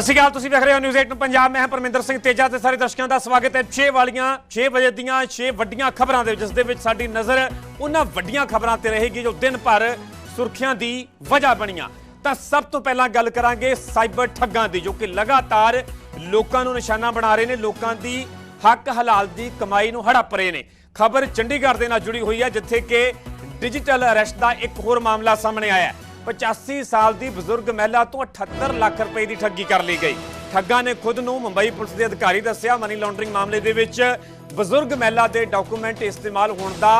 ਸਤਿ ਸ਼੍ਰੀ ਅਕਾਲ, ਤੁਸੀਂ ਵੇਖ ਰਹੇ ਹੋ ਨਿਊਜ਼ 8 ਪੰਜਾਬ। ਮੈਂ ਹਾਂ ਪਰਮਿੰਦਰ ਸਿੰਘ ਤੇਜਾ ਤੇ ਸਾਰੇ ਦਰਸ਼ਕਾਂ ਦਾ ਸਵਾਗਤ ਹੈ। 6 ਵਾਲੀਆਂ 6 ਵਜੇ ਦੀਆਂ 6 ਵੱਡੀਆਂ ਖਬਰਾਂ ਦੇ ਵਿੱਚ, ਜਿਸ ਦੇ ਵਿੱਚ ਸਾਡੀ ਨਜ਼ਰ ਉਹਨਾਂ ਵੱਡੀਆਂ ਖਬਰਾਂ ਤੇ ਰਹੇਗੀ ਜੋ ਦਿਨ ਭਰ ਸੁਰਖੀਆਂ ਦੀ ਵਜ੍ਹਾ ਬਣੀਆਂ। ਤਾਂ ਸਭ ਤੋਂ ਪਹਿਲਾਂ ਗੱਲ ਕਰਾਂਗੇ ਸਾਈਬਰ ਠੱਗਾਂ ਦੀ, ਜੋ ਕਿ ਲਗਾਤਾਰ ਲੋਕਾਂ ਨੂੰ ਨਿਸ਼ਾਨਾ ਬਣਾ ਰਹੇ ਨੇ, ਲੋਕਾਂ ਦੀ ਹੱਕ ਹਲਾਲ ਦੀ ਕਮਾਈ ਨੂੰ ਹੜੱਪ ਰਹੇ ਨੇ। ਖਬਰ ਚੰਡੀਗੜ੍ਹ ਦੇ ਨਾਲ ਜੁੜੀ ਹੋਈ ਹੈ, ਜਿੱਥੇ ਕਿ ਡਿਜੀਟਲ ਅਰੈਸਟ ਦਾ ਇੱਕ ਹੋਰ ਮਾਮਲਾ ਸਾਹਮਣੇ ਆਇਆ ਹੈ। 85 ਸਾਲ ਦੀ ਬਜ਼ੁਰਗ ਮਹਿਲਾ ਤੋਂ 78 ਲੱਖ ਰੁਪਏ ਦੀ ਠੱਗੀ ਕਰ ਲਈ ਗਈ। ਠੱਗਾਂ ਨੇ ਖੁਦ ਨੂੰ ਮੁੰਬਈ ਪੁਲਿਸ ਦੇ ਅਧਿਕਾਰੀ ਦੱਸਿਆ। ਮਨੀ ਲਾਂਡਰਿੰਗ ਮਾਮਲੇ ਦੇ ਵਿੱਚ ਬਜ਼ੁਰਗ ਮਹਿਲਾ ਦੇ ਡਾਕੂਮੈਂਟ ਇਸਤੇਮਾਲ ਹੋਣ ਦਾ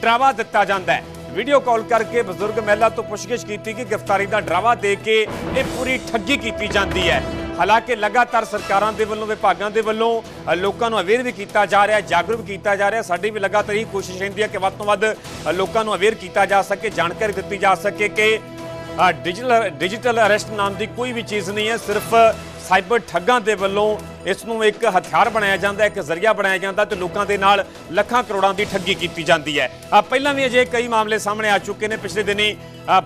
ਡਰਾਵਾ ਦਿੱਤਾ ਜਾਂਦਾ ਹੈ। ਵੀਡੀਓ ਕਾਲ ਕਰਕੇ ਬਜ਼ੁਰਗ ਮਹਿਲਾ ਤੋਂ ਪੁੱਛਗਿੱਛ ਕੀਤੀ ਕਿ ਗ੍ਰਿਫਤਾਰੀ ਦਾ ਡਰਾਵਾ ਦੇ ਕੇ ਇਹ ਪੂਰੀ ਠੱਗੀ ਕੀਤੀ ਜਾਂਦੀ ਹੈ। ਹਾਲਾਂਕਿ ਲਗਾਤਾਰ ਸਰਕਾਰਾਂ ਦੇ ਵੱਲੋਂ, ਵਿਭਾਗਾਂ ਦੇ ਵੱਲੋਂ ਲੋਕਾਂ ਨੂੰ ਅਵੇਅਰ ਵੀ ਕੀਤਾ ਜਾ ਰਿਹਾ ਜਾਗਰੂਕ ਕੀਤਾ ਜਾ ਰਿਹਾ ਸਾਡੀ ਵੀ ਲਗਾਤਾਰ ਇਹ ਕੋਸ਼ਿਸ਼ ਰਹਿੰਦੀ ਹੈ ਕਿ ਵੱਧ ਤੋਂ ਵੱਧ ਲੋਕਾਂ ਨੂੰ ਅਵੇਅਰ ਕੀਤਾ ਜਾ ਸਕੇ, ਜਾਣਕਾਰੀ ਦਿੱਤੀ ਜਾ ਸਕੇ ਕਿ ਡਿਜੀਟਲ ਡਿਜੀਟਲ ਅਰੈਸਟ ਨਾਮ ਦੀ ਕੋਈ ਵੀ ਚੀਜ਼ ਨਹੀਂ ਹੈ ਸਿਰਫ ਸਾਈਬਰ ਠੱਗਾਂ ਦੇ ਵੱਲੋਂ ਇਸ ਨੂੰ ਇੱਕ ਹਥਿਆਰ ਬਣਾਇਆ ਜਾਂਦਾ ਇੱਕ ਜ਼ਰੀਆ ਬਣਾਇਆ ਜਾਂਦਾ ਤੇ ਲੋਕਾਂ ਦੇ ਨਾਲ ਲੱਖਾਂ ਕਰੋੜਾਂ ਦੀ ਠੱਗੀ ਕੀਤੀ ਜਾਂਦੀ ਹੈ। ਅ, ਪਹਿਲਾਂ ਵੀ ਅਜੇ ਕਈ ਮਾਮਲੇ ਸਾਹਮਣੇ ਆ ਚੁੱਕੇ ਨੇ। ਪਿਛਲੇ ਦਿਨੀ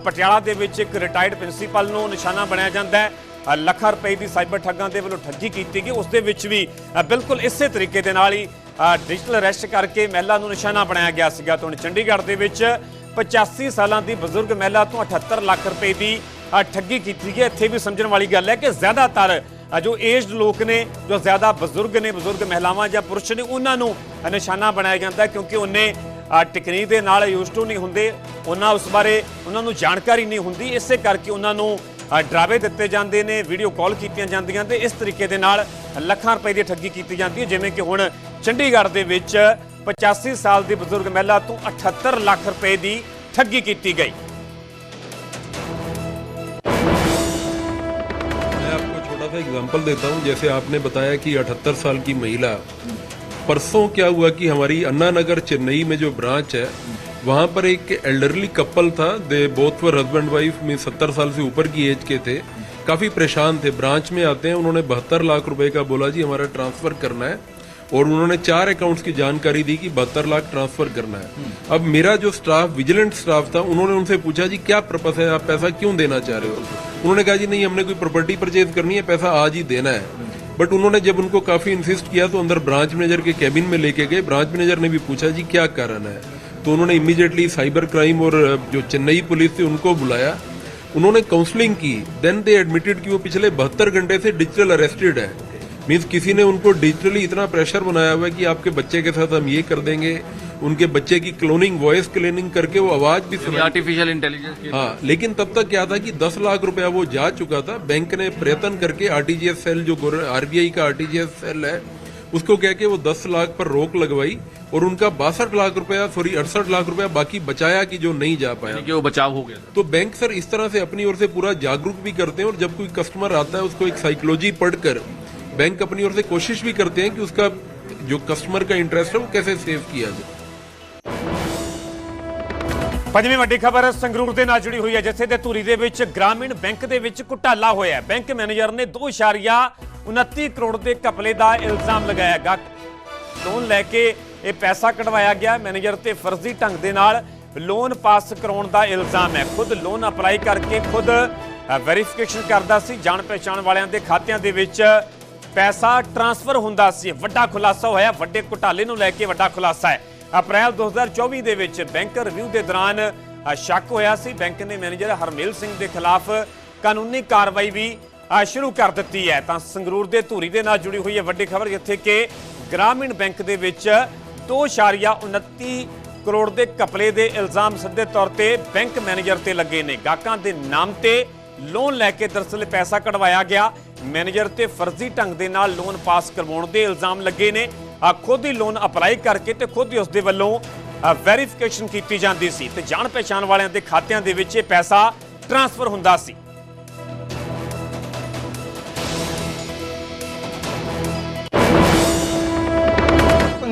ਪਟਿਆਲਾ ਦੇ ਵਿੱਚ ਇੱਕ ਰਿਟਾਇਰਡ ਪ੍ਰਿੰਸੀਪਲ ਨੂੰ ਨਿਸ਼ਾਨਾ ਬਣਾਇਆ ਜਾਂਦਾ ਹੈ। ਲੱਖਾਂ ਰੁਪਏ ਦੀ ਸਾਈਬਰ ਠੱਗਾਂ ਦੇ ਵੱਲੋਂ ਠੱਗੀ ਕੀਤੀ ਗਈ। ਉਸ ਦੇ ਵਿੱਚ ਵੀ ਬਿਲਕੁਲ ਇਸੇ ਤਰੀਕੇ ਦੇ ਨਾਲ ਹੀ ਡਿਜੀਟਲ ਅਰੈਸਟ ਕਰਕੇ ਮਹਿਲਾ ਨੂੰ ਨਿਸ਼ਾਨਾ ਬਣਾਇਆ ਗਿਆ ਸੀਗਾ। ਤੋਂ ਚੰਡੀਗੜ੍ਹ ਦੇ ਵਿੱਚ 85 ਸਾਲਾਂ ਦੀ ਬਜ਼ੁਰਗ ਮਹਿਲਾ ਤੋਂ 78 ਲੱਖ ਰੁਪਏ ਦੀ ਠੱਗੀ ਕੀਤੀ ਗਈ। ਇੱਥੇ ਵੀ ਸਮਝਣ ਵਾਲੀ ਗੱਲ ਹੈ ਕਿ ਜ਼ਿਆਦਾਤਰ ਜੋ ਏਜਡ ਲੋਕ ਨੇ, ਜੋ ਜ਼ਿਆਦਾ ਬਜ਼ੁਰਗ ਨੇ, ਬਜ਼ੁਰਗ ਮਹਿਲਾਵਾਂ ਜਾਂ ਪੁਰਸ਼ ਨੇ, ਉਹਨਾਂ ਨੂੰ ਨਿਸ਼ਾਨਾ ਬਣਾਇਆ ਜਾਂਦਾ ਕਿਉਂਕਿ ਉਹਨੇ ਟੈਕਨੀਕ ਦੇ ਨਾਲ ਯੂਜ਼ ਨਹੀਂ ਹੁੰਦੇ। ਉਹਨਾਂ ਉਸ ਬਾਰੇ ਉਹਨਾਂ ਨੂੰ ਜਾਣਕਾਰੀ ਨਹੀਂ ਹੁੰਦੀ। ਇਸੇ ਕਰਕੇ ਉਹਨਾਂ ਨੂੰ ਡਰਾਵੇ ਦਿੱਤੇ ਜਾਂਦੇ ਨੇ, ਵੀਡੀਓ ਕਾਲ ਕੀਤੀਆਂ ਜਾਂਦੀਆਂ ਤੇ ਇਸ ਤਰੀਕੇ ਦੇ ਨਾਲ ਲੱਖਾਂ ਰੁਪਏ ਦੀ ਠੱਗੀ ਕੀਤੀ ਜਾਂਦੀ ਹੈ। ਜਿਵੇਂ ਕਿ ਹੁਣ ਚੰਡੀਗੜ੍ਹ ਦੇ ਵਿੱਚ 85 ਸਾਲ ਦੀ ਬਜ਼ੁਰਗ ਮਹਿਲਾ ਤੋਂ 78 ਲੱਖ ਰੁਪਏ ਦੀ ਠੱਗੀ ਕੀਤੀ ਗਈ मैं आपको छोटा सा एग्जांपल देता हूं जैसे आपने बताया कि 78 साल की महिला परसों क्या हुआ कि हमारी अन्ना नगर चेन्नई में जो ब्रांच है वहां पर एक एल्डरली कपल था they both were husband wife में सत्तर साल से ऊपर की एज के थे काफी परेशान थे ब्रांच में आते हैं उन्होंने बहत्तर लाख रुपए का बोला जी हमारा ट्रांसफर करना है और उन्होंने चार अकाउंट्स की जानकारी दी कि बहत्तर लाख ट्रांसफ़र करना है। अब मेरा जो स्टाफ विजिलेंट स्टाफ था, उन्होंने उनसे पूछा, जी, क्या पर्पस है? आप पैसा क्यों देना चाह रहे हो? उन्होंने कहा, जी, नहीं, हमने कोई प्रॉपर्टी परचेज करनी है, पैसा आज ही देना है। बट उन्होंने जब उनको काफ़ी इंसिस्ट किया तो अंदर ब्रांच मैनेजर के कैबिन में लेके गए। ब्रांच मैनेजर ने भी पूछा, जी, क्या कारण है? तो उन्होंने इमीडिएटली साइबर क्राइम और जो चेन्नई पुलिस थी, उनको बुलाया। उन्होंने काउंसलिंग की। देन दे एडमिटेड कि वो पिछले बहत्तर घंटे से डिजिटल अरेस्टेड है। मीन्स किसी ने उनको डिजिटली इतना प्रेशर बनाया हुआ है कि आपके बच्चे के साथ हम ये कर देंगे उनके बच्चे की क्लोनिंग वॉइस क्लोनिंग करके वो आवाज़ भी सुना आर्टिफिशियल इंटेलिजेंस हाँ लेकिन तब तक क्या था कि 10 लाख रुपया वो जा चुका था। बैंक ने प्रयत्न करके आरटीजीएस सेल जो आरबीआई का आरटीजीएस सेल है उसको कह के वो 10 लाख पर रोक लगवाई और उनका बासठ लाख रुपया सॉरी अड़सठ लाख रुपया बाकी बचाया कि जो नहीं जा पाया। कि वो बचाव हो गया। तो बैंक सर इस तरह से अपनी ओर से पूरा जागरूक भी करते हैं और जब कोई कस्टमर आता है उसको एक साइकोलॉजी पढ़कर बैंक अपनी ओर से कोशिश भी करते हैं कि उसका जो कस्टमर का इंटरेस्ट है वो कैसे सेव किया जाए ਪੰਜਵੀਂ ਵੱਡੀ ਖਬਰ ਸੰਗਰੂਰ ਦੇ ਨਾਲ ਜੁੜੀ ਹੋਈ ਹੈ ਜਿੱਥੇ ਦੇ ਧੂਰੀ ਦੇ ਵਿੱਚ ਗ੍ਰਾਮੀਣ ਬੈਂਕ ਦੇ ਵਿੱਚ ਘੁਟਾਲਾ ਹੋਇਆ ਹੈ ਬੈਂਕ ਮੈਨੇਜਰ ਨੇ 2.29 ਕਰੋੜ ਦੇ ਘਪਲੇ ਦਾ ਇਲਜ਼ਾਮ ਲਗਾਇਆ ਗਾ ਲੋਨ ਲੈ ਕੇ ਇਹ ਪੈਸਾ ਕਢਵਾਇਆ ਗਿਆ ਮੈਨੇਜਰ ਤੇ ਫਰਜ਼ੀ ਢੰਗ ਦੇ ਨਾਲ ਲੋਨ ਪਾਸ ਕਰਾਉਣ ਦਾ ਇਲਜ਼ਾਮ ਹੈ ਖੁਦ ਲੋਨ ਅਪਲਾਈ ਕਰਕੇ ਖੁਦ ਵੈਰੀਫਿਕੇਸ਼ਨ ਕਰਦਾ ਸੀ ਜਾਣ ਪਛਾਣ ਵਾਲਿਆਂ ਦੇ ਖਾਤਿਆਂ ਦੇ ਵਿੱਚ ਪੈਸਾ ਟ੍ਰਾਂਸਫਰ ਹੁੰਦਾ ਸੀ। ਵੱਡਾ ਖੁਲਾਸਾ ਹੋਇਆ। ਵੱਡੇ ਘੁਟਾਲੇ ਨੂੰ ਲੈ ਕੇ ਵੱਡਾ ਖੁਲਾਸਾ ਹੈ। ਅਪ੍ਰੈਲ 2024 ਦੇ ਵਿੱਚ ਬੈਂਕ ਰਿਵਿਊ ਦੇ ਦੌਰਾਨ ਸ਼ੱਕ ਹੋਇਆ ਸੀ। ਬੈਂਕ ਨੇ ਮੈਨੇਜਰ ਹਰਮੇਲ ਸਿੰਘ ਦੇ ਖਿਲਾਫ ਕਾਨੂੰਨੀ ਕਾਰਵਾਈ ਵੀ ਸ਼ੁਰੂ ਕਰ ਦਿੱਤੀ ਹੈ। ਤਾਂ ਸੰਗਰੂਰ ਦੇ ਧੂਰੀ ਦੇ ਨਾਲ ਜੁੜੀ ਹੋਈ ਹੈ ਵੱਡੀ ਖਬਰ, ਜਿੱਥੇ ਕਿ ਗ੍ਰਾਮੀਣ ਬੈਂਕ ਦੇ ਵਿੱਚ 2.29 ਕਰੋੜ ਦੇ ਘਪਲੇ ਦੇ ਇਲਜ਼ਾਮ ਸਿੱਧੇ ਤੌਰ ਤੇ ਬੈਂਕ ਮੈਨੇਜਰ ਤੇ ਲੱਗੇ ਨੇ। ਗਾਹਕਾਂ ਦੇ ਨਾਮ ਤੇ ਲੋਨ ਲੈ ਕੇ ਦਰਅਸਲ ਪੈਸਾ ਕਢਵਾਇਆ ਗਿਆ। ਮੈਨੇਜਰ ਤੇ ਫਰਜ਼ੀ ਢੰਗ ਦੇ ਨਾਲ ਲੋਨ ਪਾਸ ਕਰਵਾਉਣ ਦੇ ਇਲਜ਼ਾਮ ਲੱਗੇ ਨੇ। ਖੁਦ ਹੀ ਲੋਨ ਅਪਲਾਈ ਕਰਕੇ ਤੇ ਖੁਦ ਹੀ ਉਸ ਦੇ ਵੱਲੋਂ ਵੈਰੀਫਿਕੇਸ਼ਨ ਕੀਤੀ ਜਾਂਦੀ ਸੀ ਤੇ ਜਾਣ ਪਛਾਣ ਵਾਲਿਆਂ ਦੇ ਖਾਤਿਆਂ ਦੇ ਵਿੱਚ ਇਹ ਪੈਸਾ ਟ੍ਰਾਂਸਫਰ ਹੁੰਦਾ ਸੀ।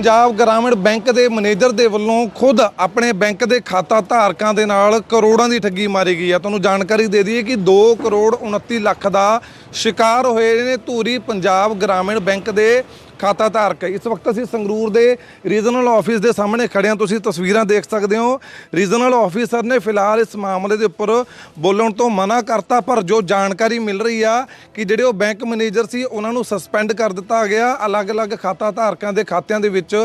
ਪੰਜਾਬ ਗ੍ਰਾਮੀਣ ਬੈਂਕ ਦੇ ਮੈਨੇਜਰ ਦੇ ਵੱਲੋਂ ਖੁਦ ਆਪਣੇ ਬੈਂਕ ਦੇ ਖਾਤਾ ਧਾਰਕਾਂ ਦੇ ਨਾਲ ਕਰੋੜਾਂ ਦੀ ਠੱਗੀ ਮਾਰੀ ਗਈ ਹੈ। ਤੁਹਾਨੂੰ ਜਾਣਕਾਰੀ ਦੇ ਦਈਏ ਕਿ 2 ਕਰੋੜ 29 ਲੱਖ ਦਾ ਸ਼ਿਕਾਰ ਹੋਏ ਨੇ ਧੂਰੀ ਪੰਜਾਬ ਗ੍ਰਾਮੀਣ ਬੈਂਕ ਦੇ ਖਾਤਾ ਧਾਰਕ। ਇਸ ਵਕਤ ਅਸੀਂ ਸੰਗਰੂਰ ਦੇ ਰੀਜਨਲ ਆਫਿਸ ਦੇ ਸਾਹਮਣੇ ਖੜੇ ਹਾਂ। ਤੁਸੀਂ ਤਸਵੀਰਾਂ ਦੇਖ ਸਕਦੇ ਹੋ। ਰੀਜਨਲ ਆਫੀਸਰ ਨੇ ਫਿਲਹਾਲ ਇਸ ਮਾਮਲੇ ਦੇ ਉੱਪਰ ਬੋਲਣ ਤੋਂ ਮਨਾ ਕਰਤਾ, ਪਰ ਜੋ ਜਾਣਕਾਰੀ ਮਿਲ ਰਹੀ ਆ ਕਿ ਜਿਹੜੇ ਉਹ ਬੈਂਕ ਮੈਨੇਜਰ ਸੀ, ਉਹਨਾਂ ਨੂੰ ਸਸਪੈਂਡ ਕਰ ਦਿੱਤਾ ਗਿਆ। ਅਲੱਗ-ਅਲੱਗ ਖਾਤਾ ਧਾਰਕਾਂ ਦੇ ਖਾਤਿਆਂ ਦੇ ਵਿੱਚ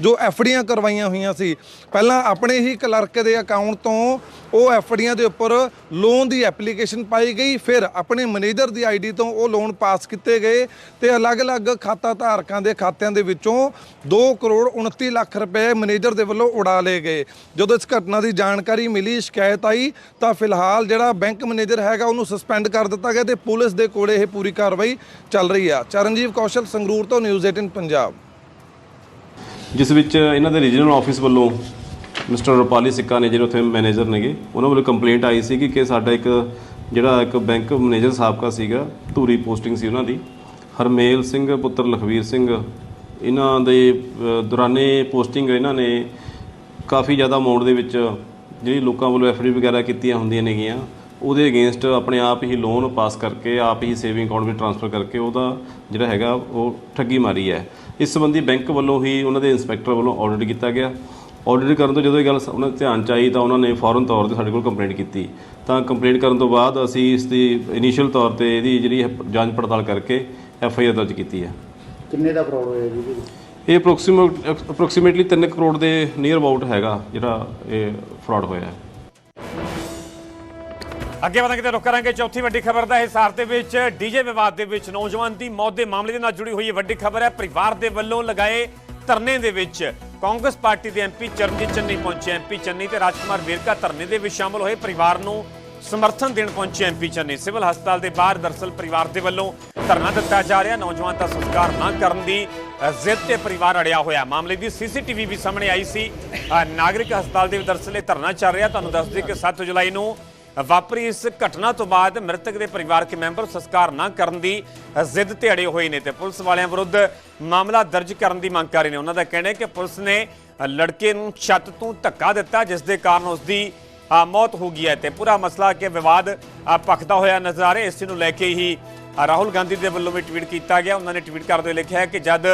ਜੋ ਐਫਡੀਆਂ ਕਰਵਾਈਆਂ ਹੋਈਆਂ ਸੀ। ਪਹਿਲਾਂ ਆਪਣੇ ਹੀ ਕਲਰਕ ਦੇ ਅਕਾਊਂਟ ਤੋਂ ਉਹ ਐਫਡੀਆਂ ਦੇ ਉੱਪਰ ਲੋਨ ਦੀ ਐਪਲੀਕੇਸ਼ਨ ਪਾਈ ਗਈ। ਫਿਰ ਆਪਣੇ ਮੈਨੇਜਰ ਦੀ ਆਈਡੀ ਤੋਂ ਉਹ ਲੋਨ ਪਾਸ ਕੀਤੇ ਗਏ ਤੇ ਅਲੱਗ-ਅਲੱਗ ਖਾਤਾ ਧਾਰਕਾਂ ਦੇ ਖਾਤਿਆਂ ਦੇ ਵਿੱਚੋਂ 2 ਕਰੋੜ 29 ਲੱਖ ਰੁਪਏ ਮੈਨੇਜਰ ਦੇ ਵੱਲੋਂ ਉਡਾ ਲਏ ਗਏ। ਜਦੋਂ ਇਸ ਘਟਨਾ ਦੀ ਜਾਣਕਾਰੀ ਮਿਲੀ, ਸ਼ਿਕਾਇਤ ਆਈ, ਤਾਂ ਫਿਲਹਾਲ ਜਿਹੜਾ ਬੈਂਕ ਮੈਨੇਜਰ ਹੈਗਾ, ਉਹਨੂੰ ਸਸਪੈਂਡ ਕਰ ਦਿੱਤਾ ਗਿਆ ਤੇ ਪੁਲਿਸ ਦੇ ਕੋਲੇ ਇਹ ਪੂਰੀ ਕਾਰਵਾਈ ਚੱਲ ਰਹੀ ਆ। ਚਰਨਜੀਵ ਕੌਸ਼ਲ, ਸੰਗਰੂਰ ਤੋਂ ਨਿਊਜ਼ 18 ਪੰਜਾਬ। ਜਿਸ ਵਿੱਚ ਇਹਨਾਂ ਦੇ ਰੀਜਨਲ ਆਫਿਸ ਵੱਲੋਂ ਮਿਸਟਰ ਰੁਪਾਲੀ ਸਿੱਕਾ ਨੇ, ਜਿਹੜੇ ਉੱਥੇ ਮੈਨੇਜਰ ਨੇਗੇ, ਉਹਨਾਂ ਵੱਲੋਂ ਕੰਪਲੇਂਟ ਆਈ ਸੀ ਕਿ ਸਾਡਾ ਇੱਕ ਜਿਹੜਾ ਇੱਕ ਬੈਂਕ ਮੈਨੇਜਰ ਸਾਬਕਾ ਸੀਗਾ, ਧੂਰੀ ਪੋਸਟਿੰਗ ਸੀ ਉਹਨਾਂ ਦੀ। ਹਰਮੇਲ ਸਿੰਘ, ਪੁੱਤਰ ਲਖਵੀਰ ਸਿੰਘ। ਇਹਨਾਂ ਦੇ ਦੌਰਾਨੇ ਪੋਸਟਿੰਗ ਇਹਨਾਂ ਨੇ ਕਾਫੀ ਜ਼ਿਆਦਾ ਅਮਾਉਂਟ ਦੇ ਵਿੱਚ ਜਿਹੜੀ ਲੋਕਾਂ ਵੱਲੋਂ ਐਫਡੀ ਵਗੈਰਾ ਕੀਤੀਆਂ ਹੁੰਦੀਆਂ ਨੇਗੀਆਂ, ਉਹਦੇ ਅਗੇਂਸਟ ਆਪਣੇ ਆਪ ਹੀ ਲੋਨ ਪਾਸ ਕਰਕੇ, ਆਪ ਹੀ ਸੇਵਿੰਗ ਅਕਾਊਂਟ ਵਿੱਚ ਟ੍ਰਾਂਸਫਰ ਕਰਕੇ ਉਹਦਾ ਜਿਹੜਾ ਹੈਗਾ, ਉਹ ਠੱਗੀ ਮਾਰੀ ਹੈ। ਇਸ ਸੰਬੰਧੀ ਬੈਂਕ ਵੱਲੋਂ ਹੀ ਉਹਨਾਂ ਦੇ ਇੰਸਪੈਕਟਰ ਵੱਲੋਂ ਆਡਿਟ ਕੀਤਾ ਗਿਆ। ਆਡਿਟ ਕਰਨ ਤੋਂ ਜਦੋਂ ਇਹ ਗੱਲ ਉਹਨਾਂ ਦੇ ਧਿਆਨ ਚ ਆਈ ਤਾਂ ਉਹਨਾਂ ਨੇ ਫੌਰਨ ਤੌਰ ਤੇ ਸਾਡੇ ਕੋਲ ਕੰਪਲੇਂਟ ਕੀਤੀ। ਤਾਂ ਕੰਪਲੇਂਟ ਕਰਨ ਤੋਂ ਬਾਅਦ ਅਸੀਂ ਇਸ ਦੀ ਇਨੀਸ਼ੀਅਲ ਤੌਰ ਤੇ ਇਹਦੀ ਜਿਹੜੀ ਹੈ ਜਾਂਚ ਪੜਤਾਲ ਕਰਕੇ ਐਫ ਆਈ ਆਰ ਦਰਜ ਕੀਤੀ ਹੈ। ਕਿੰਨੇ ਦਾ ਫਰਾਡ ਹੋਇਆ ਜੀ ਇਹਦੇ ਵਿੱਚ? ਇਹ ਅਪਰੋਕਸੀਮੇਟ ਅਪਰੋਕਸੀਮੇਟਲੀ 3 ਕਰੋੜ ਦੇ ਨੀਅਰ ਅਬਾਊਟ ਹੈਗਾ ਜਿਹੜਾ ਇਹ ਫਰਾਡ ਹੋਇਆ ਹੈ। ਅੱਗੇ ਵਧਾਂਗੇ ਤੇ ਰੁਕ ਕਰਾਂਗੇ ਚੌਥੀ ਵੱਡੀ ਖਬਰ ਦਾ ਹਿਸਾਰ ਦੇ ਵਿੱਚ ਡੀਜੇ ਵਿਵਾਦ ਦੇ ਵਿੱਚ ਨੌਜਵਾਨ ਦੀ ਮੌਤ ਦੇ ਮਾਮਲੇ ਦੇ ਨਾਲ ਜੁੜੀ ਹੋਈ ਇਹ ਵੱਡੀ ਖਬਰ ਹੈ। ਪਰਿਵਾਰ ਦੇ ਵੱਲੋਂ ਲਗਾਏ ਧਰਨੇ ਦੇ ਵਿੱਚ ਕਾਂਗਰਸ ਪਾਰਟੀ ਦੇ ਐਮਪੀ ਚਰਨਜੀਤ ਚੰਨੀ ਪਹੁੰਚੇ ਐਮਪੀ ਚੰਨੀ ਤੇ ਰਾਜਕੁਮਾਰ ਵੇਰਕਾ ਧਰਨੇ ਦੇ ਵਿੱਚ ਸ਼ਾਮਲ ਹੋਏ। ਪਰਿਵਾਰ ਨੂੰ ਸਮਰਥਨ ਦੇਣ ਪਹੁੰਚੇ ਐਮਪੀ ਚੰਨੀ। ਸਿਵਲ ਹਸਪਤਾਲ ਦੇ ਬਾਹਰ ਦਰਸਲ ਪਰਿਵਾਰ ਦੇ ਵੱਲੋਂ ਧਰਨਾ ਦਿੱਤਾ ਜਾ ਰਿਹਾ। ਨੌਜਵਾਨ ਦਾ ਸੰਸਕਾਰ ਨਾ ਕਰਨ ਦੀ ਜ਼ਿੱਦ ਤੇ ਪਰਿਵਾਰ ਅੜਿਆ ਹੋਇਆ। ਮਾਮਲੇ ਦੀ ਸੀਸੀਟੀਵੀ ਵੀ ਸਾਹਮਣੇ ਆਈ ਸੀ। ਨਾਗਰਿਕ ਹਸਪਤਾਲ ਦੇ ਦਰਸਲ ਇਹ ਧਰਨਾ ਚੱਲ ਰਿਹਾ। ਤੁਹਾਨੂੰ ਦੱਸ ਦਈਏ ਕਿ 7 ਜੁਲਾਈ ਨੂੰ ਵਾਪਰੀ ਇਸ ਘਟਨਾ ਤੋਂ ਬਾਅਦ ਮ੍ਰਿਤਕ ਦੇ ਪਰਿਵਾਰਕ ਮੈਂਬਰ ਸੰਸਕਾਰ ਨਾ ਕਰਨ ਦੀ ਜ਼ਿੱਦ ਤੇ ਅੜੇ ਹੋਏ ਨੇ ਤੇ ਪੁਲਿਸ ਵਾਲਿਆਂ ਵਿਰੁੱਧ ਮਾਮਲਾ ਦਰਜ ਕਰਨ ਦੀ ਮੰਗ ਕਰ ਰਹੇ ਨੇ। ਉਹਨਾਂ ਦਾ ਕਹਿਣਾ ਹੈ ਕਿ ਪੁਲਿਸ ਨੇ ਲੜਕੇ ਨੂੰ ਛੱਤ ਤੋਂ ਧੱਕਾ ਦਿੱਤਾ, ਜਿਸ ਦੇ ਕਾਰਨ ਉਸ ਦੀ ਮੌਤ ਹੋ ਗਈ ਹੈ ਤੇ ਪੂਰਾ ਮਸਲਾ ਕਿ ਵਿਵਾਦ ਭਖਦਾ ਹੋਇਆ ਨਜ਼ਰ ਆ ਰਿਹਾ ਇਸ ਨੂੰ ਲੈ ਕੇ ਹੀ ਰਾਹੁਲ ਗਾਂਧੀ ਦੇ ਵੱਲੋਂ ਵੀ ਟਵੀਟ ਕੀਤਾ ਗਿਆ। ਉਹਨਾਂ ਨੇ ਟਵੀਟ ਕਰਦੇ ਹੋਏ ਲਿਖਿਆ ਹੈ ਕਿ ਜਦ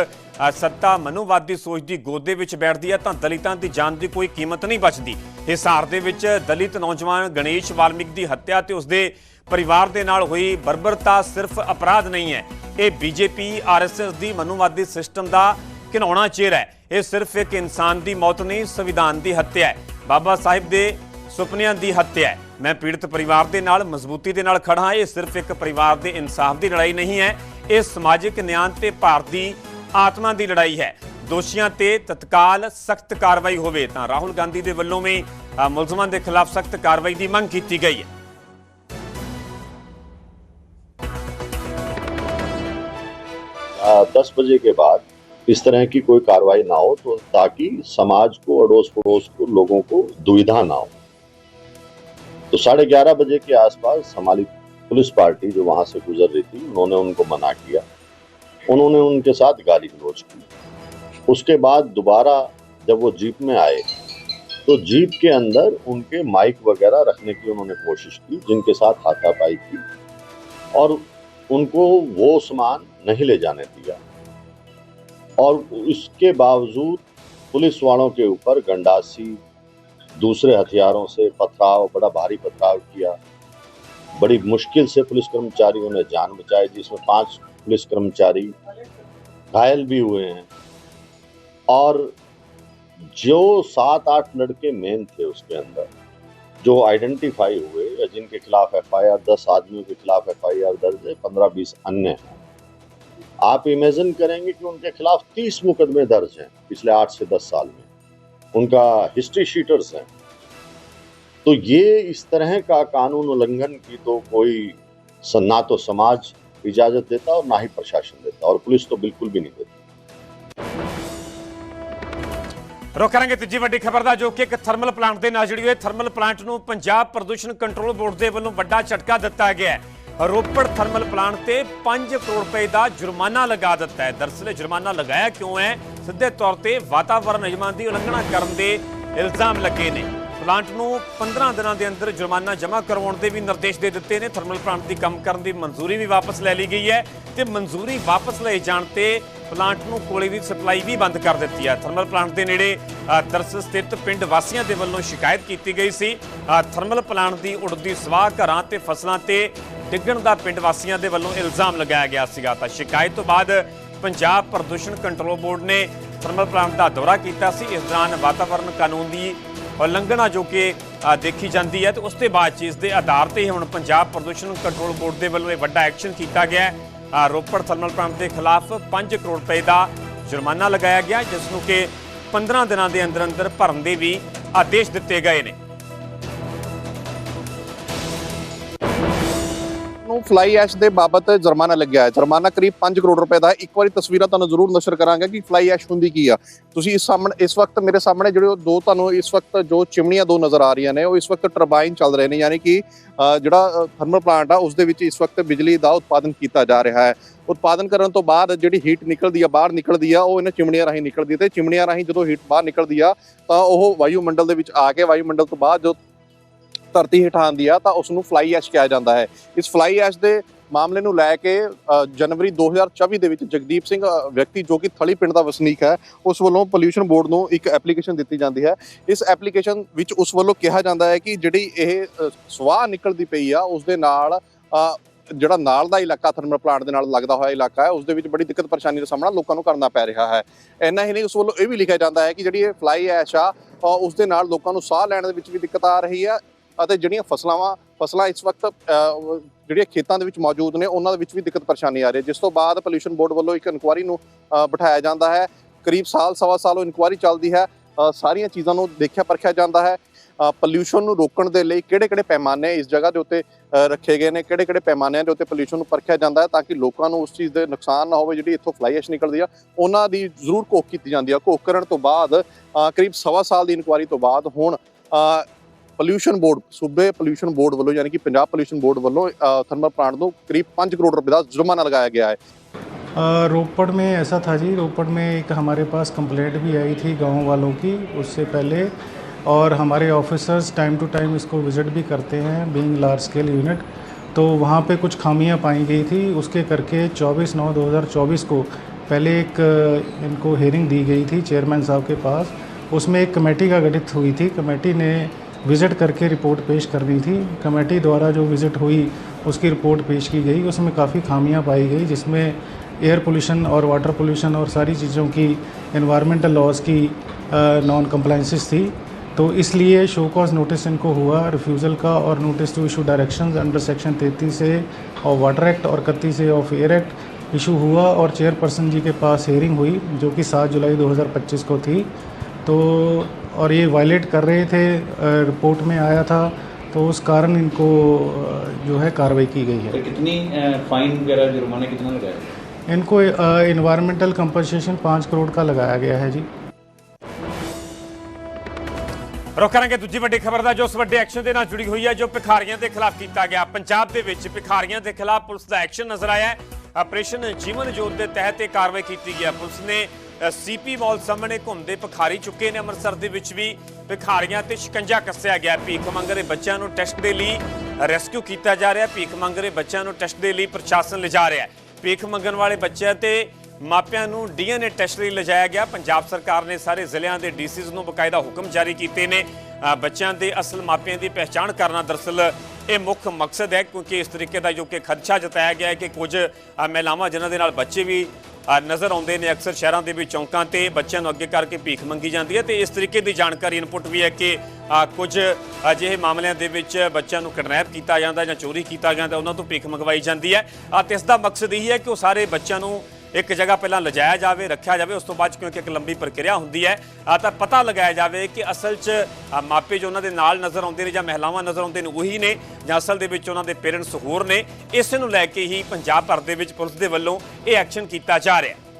ਸੱਤਾ ਮਨੁਵਾਦੀ ਸੋਚ ਦੀ ਗੋਦੇ ਵਿੱਚ ਬੈਠਦੀ ਹੈ ਤਾਂ ਦਲਿਤਾਂ ਦੀ ਜਾਨ ਦੀ ਕੋਈ ਕੀਮਤ ਨਹੀਂ ਬਚਦੀ। ਹਿਸਾਰ ਦੇ ਵਿੱਚ ਦਲਿਤ ਨੌਜਵਾਨ ਗਣੇਸ਼ ਵਾਲਮਿਕ ਦੀ ਹੱਤਿਆ ਤੇ ਉਸਦੇ ਪਰਿਵਾਰ ਦੇ ਨਾਲ ਹੋਈ ਬਰਬਰਤਾ ਸਿਰਫ ਅਪਰਾਧ ਨਹੀਂ ਹੈ। ਇਹ ਬੀਜੇਪੀ ਆਰਐਸਐਸ ਦੀ ਮਨੁਵਾਦੀ ਸਿਸਟਮ ਦਾ ਘਿਨਾਉਣਾ ਚਿਹਰਾ ਹੈ। ਇਹ ਸਿਰਫ ਇੱਕ ਇਨਸਾਨ ਦੀ ਮੌਤ ਨਹੀਂ, ਸੰਵਿਧਾਨ ਦੀ ਹੱਤਿਆ ਹੈ। ਬਾਬਾ ਸਾਹਿਬ ਦੇ ਸੁਪਨਿਆਂ ਦੀ ਹੱਤਿਆ ਹੈ ਮੈਂ ਪੀੜਤ ਪਰਿਵਾਰ ਦੇ ਨਾਲ ਮਜ਼ਬੂਤੀ ਦੇ ਨਾਲ ਖੜਾ ਹਾਂ ਇਹ ਸਿਰਫ ਇੱਕ ਪਰਿਵਾਰ ਦੇ ਇਨਸਾਫ ਦੀ ਲੜਾਈ ਨਹੀਂ ਹੈ ਇਹ ਸਮਾਜਿਕ ਨਿਆਂ ਤੇ ਭਾਰਤ ਦੀ ਆਤਮਾ ਦੀ ਲੜਾਈ ਹੈ ਦੋਸ਼ੀਆਂ ਤੇ ਤਤਕਾਲ ਸਖਤ ਕਾਰਵਾਈ ਹੋਵੇ ਤਾਂ ਰਾਹੁਲ ਗਾਂਧੀ ਦੇ ਵੱਲੋਂ ਵੀ ਅ, ਮੁਲਜ਼ਮਾਂ ਦੇ ਖਿਲਾਫ ਸਖਤ ਕਾਰਵਾਈ ਦੀ ਮੰਗ ਕੀਤੀ ਗਈ ਹੈ दस बजे के बाद इस तरह की कोई कार्रवाई ना हो तो ताकि समाज को अड़ोस पड़ोस को लोगों को दुविधा ना हो तो साढ़े ग्यारह बजे के आसपास हमारी पुलिस पार्टी जो वहाँ से गुजर रही थी, उन्होंने उनको मना किया। उन्होंने उनके साथ गाली गलौज की। उसके बाद दोबारा जब वो जीप में आए तो जीप के अंदर उनके माइक वगैरह रखने की उन्होंने कोशिश की, जिनके साथ हाथापाई की, और उनको वो सामान नहीं ले जाने दिया। और इसके बावजूद पुलिस वालों के ऊपर गंडासी दूसरे हथियारों से पथराव, बड़ा भारी पथराव किया। बड़ी मुश्किल से पुलिस कर्मचारियों ने जान बचाई, जिसमें पाँच पुलिस कर्मचारी घायल भी हुए हैं। और जो सात आठ लड़के मेन थे उसके अंदर, जो आइडेंटिफाई हुए या जिनके खिलाफ एफ़ आई आर दस आदमियों के खिलाफ एफ़ आई आर दर्ज है, पंद्रह बीस अन्य हैं। आप इमेजिन करेंगे कि उनके खिलाफ तीस मुकदमे दर्ज हैं पिछले आठ से दस साल में। उनका हिस्ट्री शीटर्स हैं तो ये इस तरह का कानून उल्लंघन की तो कोई स- ना तो समाज इजाजत देता और ना ही प्रशासन देता और पुलिस तो बिल्कुल भी नहीं देती ਰੁਕ ਕਰਾਂਗੇ ਤੀਜੀ ਵੱਡੀ ਖਬਰ ਦਾ ਜੋ ਕਿ ਇੱਕ ਥਰਮਲ ਪਲਾਂਟ ਦੇ ਨਾਲ ਜੁੜੀ ਹੋਈ ਹੈ ਥਰਮਲ ਪਲਾਂਟ ਨੂੰ ਪੰਜਾਬ ਪ੍ਰਦੂਸ਼ਣ ਕੰਟਰੋਲ ਬੋਰਡ ਦੇ ਵੱਲੋਂ ਵੱਡਾ ਝਟਕਾ ਦਿੱਤਾ ਗਿਆ ਹੈ ਰੋਪੜ ਥਰਮਲ ਪਲਾਂਟ ਤੇ 5 ਕਰੋੜ ਰੁਪਏ ਦਾ ਜੁਰਮਾਨਾ ਲਗਾ ਦਿੱਤਾ ਹੈ। ਦਰਅਸਲ ਜੁਰਮਾਨਾ ਲਗਾਇਆ ਕਿਉਂ ਹੈ? ਸਿੱਧੇ ਤੌਰ ਤੇ ਵਾਤਾਵਰਣ ਨਿਯਮਾਂ ਦੀ ਉਲੰਘਣਾ ਕਰਨ ਦੇ ਇਲਜ਼ਾਮ ਲੱਗੇ ਨੇ। ਪਲਾਂਟ ਨੂੰ 15 ਦਿਨਾਂ ਦੇ ਅੰਦਰ ਜੁਰਮਾਨਾ ਜਮ੍ਹਾਂ ਕਰਵਾਉਣ ਦੇ ਵੀ ਨਿਰਦੇਸ਼ ਦੇ ਦਿੱਤੇ ਨੇ। ਥਰਮਲ ਪਲਾਂਟ ਦੀ ਕੰਮ ਕਰਨ ਦੀ ਮਨਜ਼ੂਰੀ ਵੀ ਵਾਪਸ ਲੈ ਲਈ ਗਈ ਹੈ ਤੇ ਮਨਜ਼ੂਰੀ ਵਾਪਸ ਲਏ ਜਾਣ ਤੇ ਪਲਾਂਟ ਨੂੰ ਕੋਲੇ ਦੀ ਸਪਲਾਈ ਵੀ ਬੰਦ ਕਰ ਦਿੱਤੀ ਹੈ। ਥਰਮਲ ਪਲਾਂਟ ਦੇ ਨੇੜੇ ਅ, ਦਰਸ ਸਥਿਤ ਪਿੰਡ ਵਾਸੀਆਂ ਦੇ ਵੱਲੋਂ ਸ਼ਿਕਾਇਤ ਕੀਤੀ ਗਈ ਸੀ। ਥਰਮਲ ਪਲਾਂਟ ਦੀ ਉੜਦੀ ਸਵਾਹ ਘਰਾਂ ਤੇ ਫਸਲਾਂ ਤੇ ਡਿੱਗਣ ਦਾ ਪਿੰਡ ਵਾਸੀਆਂ ਦੇ ਵੱਲੋਂ ਇਲਜ਼ਾਮ ਲਗਾਇਆ ਗਿਆ ਸੀਗਾ। ਤਾਂ ਸ਼ਿਕਾਇਤ ਤੋਂ ਬਾਅਦ ਪੰਜਾਬ ਪ੍ਰਦੂਸ਼ਣ ਕੰਟਰੋਲ ਬੋਰਡ ਨੇ ਥਰਮਲ ਪਲਾਂਟ ਦਾ ਦੌਰਾ ਕੀਤਾ ਸੀ। ਇਸ ਦੌਰਾਨ ਵਾਤਾਵਰਣ ਕਾਨੂੰਨ ਦੀ ਉਲੰਘਣਾ ਜੋ ਕਿ ਦੇਖੀ ਜਾਂਦੀ ਹੈ ਤੇ ਉਸ ਤੋਂ ਬਾਅਦ 'ਚ ਇਸ ਦੇ ਆਧਾਰ ਤੇ ਹੀ ਹੁਣ ਪੰਜਾਬ ਪ੍ਰਦੂਸ਼ਣ ਕੰਟਰੋਲ ਬੋਰਡ ਦੇ ਵੱਲੋਂ ਇਹ ਵੱਡਾ ਐਕਸ਼ਨ ਕੀਤਾ ਗਿਆ ਹੈ। ਰੋਪੜ ਥਰਮਲ ਪਲਾਂਟ ਦੇ ਖਿਲਾਫ 5 ਕਰੋੜ ਰੁਪਏ ਦਾ ਜੁਰਮਾਨਾ ਲਗਾਇਆ ਗਿਆ, ਜਿਸ ਨੂੰ ਕਿ 15 ਦਿਨਾਂ ਦੇ ਅੰਦਰ ਅੰਦਰ ਭਰਨ ਦੇ ਵੀ ਆਦੇਸ਼ ਦਿੱਤੇ ਗਏ ਨੇ। ਫਲਾਈ ਐਸ਼ ਦੇ ਬਾਬਤ ਜੁਰਮਾਨਾ ਲੱਗਿਆ ਹੈ। ਜੁਰਮਾਨਾ ਕਰੀਬ 5 ਕਰੋੜ ਰੁਪਏ ਦਾ ਹੈ। ਇੱਕ ਵਾਰੀ ਤਸਵੀਰਾਂ ਤੁਹਾਨੂੰ ਜ਼ਰੂਰ ਨਸ਼ਰ ਕਰਾਂਗੇ ਕਿ ਫਲਾਈ ਐਸ਼ ਹੁੰਦੀ ਕੀ ਆ। ਤੁਸੀਂ ਇਸ ਸਾਹਮਣੇ, ਇਸ ਵਕਤ ਮੇਰੇ ਸਾਹਮਣੇ ਜਿਹੜੇ ਦੋ ਤੁਹਾਨੂੰ ਇਸ ਵਕਤ ਜੋ ਚਿਮਨੀਆਂ ਦੋ ਨਜ਼ਰ ਆ ਰਹੀਆਂ ਨੇ, ਉਹ ਇਸ ਵਕਤ ਟਰਬਾਈਨ ਚੱਲ ਰਹੇ ਨੇ। ਯਾਨੀ ਕਿ ਜਿਹੜਾ ਥਰਮਲ ਪਲਾਂਟ ਆ, ਉਸ ਦੇ ਵਿੱਚ ਇਸ ਵਕਤ ਬਿਜਲੀ ਦਾ ਉਤਪਾਦਨ ਕੀਤਾ ਜਾ ਰਿਹਾ ਹੈ। ਉਤਪਾਦਨ ਕਰਨ ਤੋਂ ਬਾਅਦ ਜਿਹੜੀ ਹੀਟ ਨਿਕਲਦੀ ਆ, ਬਾਹਰ ਨਿਕਲਦੀ ਆ, ਉਹ ਇਹਨਾਂ ਚਿਮਨੀਆਂ ਰਾਹੀਂ ਨਿਕਲਦੀ ਹੈ ਤੇ ਚਿਮਨੀਆਂ ਰਾਹੀਂ ਜਦੋਂ ਹੀਟ ਬਾਹਰ ਨਿਕਲਦੀ ਆ, ਤਾਂ ਉਹ ਵਾਯੂਮੰਡਲ ਦੇ ਵਿੱਚ ਆ ਕੇ, ਵਾਯੂਮੰਡਲ ਤੋਂ ਬਾਅਦ ਜੋ ਧਰਤੀ ਹੇਠਾਂ ਆਉਂਦੀ ਆ ਤਾਂ ਉਸ ਨੂੰ ਫਲਾਈ ਐਸ਼ ਕਿਹਾ ਜਾਂਦਾ ਹੈ। ਇਸ ਫਲਾਈ ਐਸ਼ ਦੇ ਮਾਮਲੇ ਨੂੰ ਲੈ ਕੇ ਅ, ਜਨਵਰੀ 2024 ਦੇ ਵਿੱਚ ਜਗਦੀਪ ਸਿੰਘ ਵਿਅਕਤੀ ਜੋ ਕਿ ਥਲੀ ਪਿੰਡ ਦਾ ਵਸਨੀਕ ਹੈ ਉਸ ਵੱਲੋਂ ਪੋਲਿਊਸ਼ਨ ਬੋਰਡ ਨੂੰ ਇੱਕ ਐਪਲੀਕੇਸ਼ਨ ਦਿੱਤੀ ਜਾਂਦੀ ਹੈ। ਇਸ ਐਪਲੀਕੇਸ਼ਨ ਵਿੱਚ ਉਸ ਵੱਲੋਂ ਕਿਹਾ ਜਾਂਦਾ ਹੈ ਕਿ ਜਿਹੜੀ ਇਹ ਅ, ਸਵਾਹ ਨਿਕਲਦੀ ਪਈ ਆ ਉਸ ਦੇ ਨਾਲ ਜਿਹੜਾ ਨਾਲ ਦਾ ਇਲਾਕਾ ਥਰਮਲ ਪਲਾਂਟ ਦੇ ਨਾਲ ਲੱਗਦਾ ਹੋਇਆ ਇਲਾਕਾ ਹੈ ਉਸ ਦੇ ਵਿੱਚ ਬੜੀ ਦਿੱਕਤ ਪਰੇਸ਼ਾਨੀ ਦਾ ਸਾਹਮਣਾ ਲੋਕਾਂ ਨੂੰ ਕਰਨਾ ਪੈ ਰਿਹਾ ਹੈ। ਇੰਨਾ ਹੀ ਨਹੀਂ ਉਸ ਵੱਲੋਂ ਇਹ ਵੀ ਲਿਖਿਆ ਜਾਂਦਾ ਹੈ ਕਿ ਜਿਹੜੀ ਇਹ ਫਲਾਈ ਐਸ਼ ਆ ਉਸ ਦੇ ਨਾਲ ਲੋਕਾਂ ਨੂੰ ਸਾਹ ਲੈਣ ਦੇ ਵਿੱਚ ਵੀ ਦਿੱਕਤ ਆ ਰਹੀ ਹੈ। ਅਤੇ ਜਿਹੜੀਆਂ ਫਸਲਾਂ ਵਾ, ਫਸਲਾਂ ਇਸ ਵਕਤ ਜਿਹੜੀਆਂ ਖੇਤਾਂ ਦੇ ਵਿੱਚ ਮੌਜੂਦ ਨੇ, ਉਹਨਾਂ ਦੇ ਵਿੱਚ ਵੀ ਦਿੱਕਤ ਪਰੇਸ਼ਾਨੀ ਆ ਰਹੀ ਹੈ। ਜਿਸ ਤੋਂ ਬਾਅਦ ਪੋਲਿਊਸ਼ਨ ਬੋਰਡ ਵੱਲੋਂ ਇੱਕ ਇਨਕੁਆਰੀ ਨੂੰ ਬਿਠਾਇਆ ਜਾਂਦਾ ਹੈ। ਕਰੀਬ ਸਾਲ, ਸਵਾ ਸਾਲ ਉਹ ਇਨਕੁਆਰੀ ਚੱਲਦੀ ਹੈ। ਸਾਰੀਆਂ ਚੀਜ਼ਾਂ ਨੂੰ ਦੇਖਿਆ, ਪਰਖਿਆ ਜਾਂਦਾ ਹੈ। ਪੋਲਿਊਸ਼ਨ ਨੂੰ ਰੋਕਣ ਦੇ ਲਈ ਕਿਹੜੇ-ਕਿਹੜੇ ਪੈਮਾਨੇ ਇਸ ਜਗ੍ਹਾ ਦੇ ਉੱਤੇ ਰੱਖੇ ਗਏ ਨੇ, ਕਿਹੜੇ-ਕਿਹੜੇ ਪੈਮਾਨਿਆਂ ਦੇ ਉੱਤੇ ਪੋਲਿਊਸ਼ਨ ਨੂੰ ਪਰਖਿਆ ਜਾਂਦਾ ਹੈ ਤਾਂ ਕਿ ਲੋਕਾਂ ਨੂੰ ਉਸ ਚੀਜ਼ ਦੇ ਨੁਕਸਾਨ ਨਾ ਹੋਵੇ, ਜਿਹੜੀ ਇੱਥੋਂ ਫਲਾਈ ਐਸ਼ ਨਿਕਲਦੀ ਆ, ਉਹਨਾਂ ਦੀ ਜ਼ਰੂਰ ਘੋਖ ਕੀਤੀ ਜਾਂਦੀ ਆ। ਘੋਖ ਕਰਨ ਤੋਂ ਬਾਅਦ ਕਰੀਬ ਸਵਾ ਸਾਲ ਦੀ ਇਨਕੁਆਰੀ ਤੋਂ ਬਾਅਦ ਹੁਣ ਅ, ਪੋਲਿਊਸ਼ਨ ਬੋਰਡ ਸੂਬੇ ਪੋਲਿਊਸ਼ਨ ਬੋਰਡ ਵੱਲੋਂ ਯਾਨੀ ਕਿ ਪੰਜਾਬ ਪੋਲਿਊਸ਼ਨ ਬੋਰਡ ਵੱਲੋਂ ਅ, ਥਰਮਲ ਪਲਾਂਟ ਨੂੰ ਕਰੀਬ 5 ਕਰੋੜ ਰੁਪਏ ਦਾ ਜੁਰਮਾਨਾ ਲਗਾਇਆ ਗਿਆ ਹੈ अ, रोपड़ में ऐसा था जी रोपड़ में एक हमारे पास कंप्लेंट भी आई थी गांव वालों की उससे पहले और हमारे ऑफिसर्स टाइम टू टाइम इसको विज़िट भी करते हैं बीइंग लार्ज स्केल यूनिट तो वहाँ पे कुछ खामियां पाई गई थी उसके करके 24 नौ 2024 को पहले एक अ, इनको हेयरिंग दी गई थी चेयरमैन साहब के पास उसमें एक कमेटी का गठित हुई थी कमेटी ने विज़िट करके रिपोर्ट पेश करनी थी। कमेटी द्वारा जो विज़िट हुई, उसकी रिपोर्ट पेश की गई। उसमें काफ़ी खामियाँ पाई गई, जिसमें एयर पोल्यूशन और वाटर पोल्यूशन और सारी चीज़ों की इन्वायरमेंटल लॉज की नॉन कंप्लाइंसेस थी। तो इसलिए शो कॉज नोटिस इनको हुआ। रिफ्यूज़ल का और notice to issue directions under section 33 से और वाटर एक्ट और 31 से ऑफ़ एयर एक्ट इशू हुआ और चेयरपर्सन जी के पास हेयरिंग हुई, जो कि सात जुलाई 2025 को थी। तो और ये वायलेट कर रहे थे अ, रिपोर्ट में आया था तो उस कारण इनको अ, जो है कार्रवाई की गई है तो कितनी फाइन वगैरह जुर्माना कितना लगाया इनको इन्वायरमेंटल कंपनसेशन पाँच करोड़ का लगाया गया है जी ਰੁਕ ਕਰਾਂਗੇ ਦੂਜੀ ਵੱਡੀ ਖਬਰ ਦਾ ਜੋ ਉਸ ਵੱਡੇ ਐਕਸ਼ਨ ਦੇ ਨਾਲ ਜੁੜੀ ਹੋਈ ਹੈ ਜੋ ਭਿਖਾਰੀਆਂ ਦੇ ਖਿਲਾਫ ਕੀਤਾ ਗਿਆ ਪੰਜਾਬ ਦੇ ਵਿੱਚ ਭਿਖਾਰੀਆਂ ਦੇ ਖਿਲਾਫ ਪੁਲਿਸ ਦਾ ਐਕਸ਼ਨ ਨਜ਼ਰ ਆਇਆ ਹੈ ਆਪਰੇਸ਼ਨ ਜੀਵਨ ਜੋਤ ਦੇ ਤਹਿਤ ਇਹ ਕਾਰਵਾਈ ਕੀਤੀ ਗਈ ਹੈ ਪੁਲਿਸ ਨੇ ਸੀਪੀ ਮਾਲ ਸਾਹਮਣੇ ਘੁੰਮਦੇ ਭਿਖਾਰੀ ਚੁੱਕੇ ਨੇ ਅੰਮ੍ਰਿਤਸਰ ਦੇ ਵਿੱਚ ਵੀ। ਭਿਖਾਰੀਆਂ ਤੇ ਸ਼ਿਕੰਜਾ ਕੱਸਿਆ ਗਿਆ। ਭੀਖ ਮੰਗ ਰਹੇ ਬੱਚਿਆਂ ਨੂੰ ਟੈਸਟ ਦੇ ਲਈ ਰੈਸਕਿਊ ਕੀਤਾ ਜਾ ਰਿਹਾ। ਭੀਖ ਮੰਗ ਰਹੇ ਬੱਚਿਆਂ ਨੂੰ ਟੈਸਟ ਦੇ ਲਈ ਪ੍ਰਸ਼ਾਸਨ ਲਿਜਾ ਰਿਹਾ ਭੀਖ ਮੰਗਣ ਵਾਲੇ ਬੱਚਿਆਂ ਤੇ ਮਾਪਿਆਂ ਨੂੰ ਡੀਐਨਏ ਟੈਸਟ ਲਈ ਲਿਜਾਇਆ ਗਿਆ। ਪੰਜਾਬ ਸਰਕਾਰ ਨੇ ਸਾਰੇ ਜ਼ਿਲ੍ਹਿਆਂ ਦੇ ਡੀਸੀਜ਼ ਨੂੰ ਬਕਾਇਦਾ ਹੁਕਮ ਜਾਰੀ ਕੀਤੇ ਨੇ। ਬੱਚਿਆਂ ਦੇ ਅਸਲ ਮਾਪਿਆਂ ਦੀ ਪਹਿਚਾਣ ਕਰਨਾ ਦਰਅਸਲ ਇਹ ਮੁੱਖ ਮਕਸਦ ਹੈ। ਕਿਉਂਕਿ ਇਸ ਤਰੀਕੇ ਦਾ ਜੋ ਕਿ ਖਦਸ਼ਾ ਜਤਾਇਆ ਗਿਆ ਹੈ ਕਿ ਕੁਝ ਮਹਿਲਾਵਾਂ ਜਿਨ੍ਹਾਂ ਦੇ ਨਾਲ ਬੱਚੇ ਵੀ ਨਜ਼ਰ ਆਉਂਦੇ ਨੇ ਅਕਸਰ ਸ਼ਹਿਰਾਂ ਦੇ ਵਿੱਚ ਚੌਂਕਾਂ ਤੇ ਬੱਚਿਆਂ ਨੂੰ ਅੱਗੇ ਕਰਕੇ ਭੀਖ ਮੰਗੀ ਜਾਂਦੀ ਹੈ ਤੇ ਇਸ ਤਰੀਕੇ ਦੀ ਜਾਣਕਾਰੀ ਇਨਪੁਟ ਵੀ ਹੈ ਕਿ ਕੁਝ ਅਜਿਹੇ ਮਾਮਲਿਆਂ ਦੇ ਵਿੱਚ ਬੱਚਿਆਂ ਨੂੰ ਕਿਡਨੈਪ ਕੀਤਾ ਜਾਂਦਾ ਜਾਂ ਚੋਰੀ ਕੀਤਾ ਜਾਂਦਾ ਉਹਨਾਂ ਤੋਂ ਭੀਖ ਮੰਗਵਾਈ ਜਾਂਦੀ ਹੈ। ਅ, ਤੇ ਇਸ ਦਾ ਮਕਸਦ ਇਹ ਹੈ ਕਿ ਉਹ ਸਾਰੇ ਬੱਚਿਆਂ ਨੂੰ ਇੱਕ ਜਗ੍ਹਾ ਪਹਿਲਾਂ ਲਿਜਾਇਆ ਜਾਵੇ, ਰੱਖਿਆ ਜਾਵੇ, ਉਸ ਤੋਂ ਬਾਅਦ 'ਚ ਕਿਉਂਕਿ ਇੱਕ ਲੰਬੀ ਪ੍ਰਕਿਰਿਆ ਹੁੰਦੀ ਹੈ ਤਾਂ ਪਤਾ ਲਗਾਇਆ ਜਾਵੇ ਕਿ ਅਸਲ 'ਚ ਮਾਪੇ ਜੋ ਉਹਨਾਂ ਦੇ ਨਾਲ ਨਜ਼ਰ ਆਉਂਦੇ ਨੇ ਜਾਂ ਮਹਿਲਾਵਾਂ ਨਜ਼ਰ ਆਉਂਦੇ ਨੇ ਉਹੀ ਨੇ ਜਾਂ ਅਸਲ ਦੇ ਵਿੱਚ ਉਹਨਾਂ ਦੇ ਪੇਰੈਂਟਸ ਹੋਰ ਨੇ, ਇਸ ਨੂੰ ਲੈ ਕੇ ਹੀ ਪੰਜਾਬ ਭਰ ਦੇ ਵਿੱਚ ਪੁਲਿਸ ਦੇ ਵੱਲੋਂ ਇਹ ਐਕਸ਼ਨ ਕੀਤਾ ਜਾ ਰਿਹਾ। ਹੈ